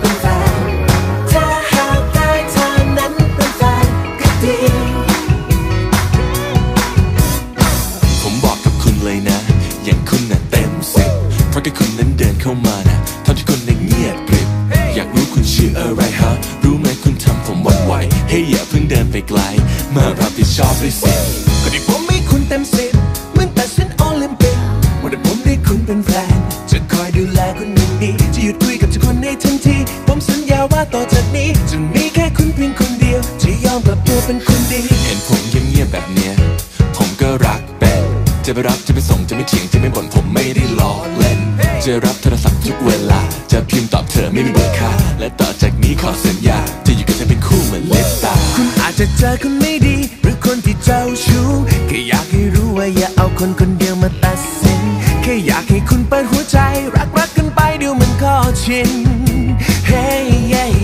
ไปไกผมบอกกับคุณเลยนะ อย่างคุณน่ะเต็มสิเพราะแค่คุณนั้นเดินเข้ามานะทำที่คุณนั้เงียบกริบ อยากรู้คุณชื่ออะไรฮะ รู้ไหมคุณทำผมหวั่นไหว ให้อย่าเพิ่งเดินไปไกล มารับผิดชอบด้วยสิคนที่ผมไม่คุณเต็มสิ เป็นคนดี เห็นผมเงียบๆแบบเนี้ย ผมก็รักเป็นจะไปรับจะไปส่งจะไม่เถียงจะไม่บ่นผมไม่ได้ล้อเล่น จะรับโทรศัพท์ทุกเวลา จะพิมพ์ตอบเธอไม่มีเบอร์ค่าและต่อจากนี้ขอสัญญา จะอยู่กับเธอเป็นคู่เหมือนเล็บตา คุณอาจจะเจอคนไม่ดี หรือคนที่เจ้าชู้แค่อยากให้รู้ว่าอย่าเอาคนคนเดียวมาตัดสินแค่อยากให้คุณเปิดหัวใจ รักรักกันไปเดี๋ยวมันก็ชิน Hey yeah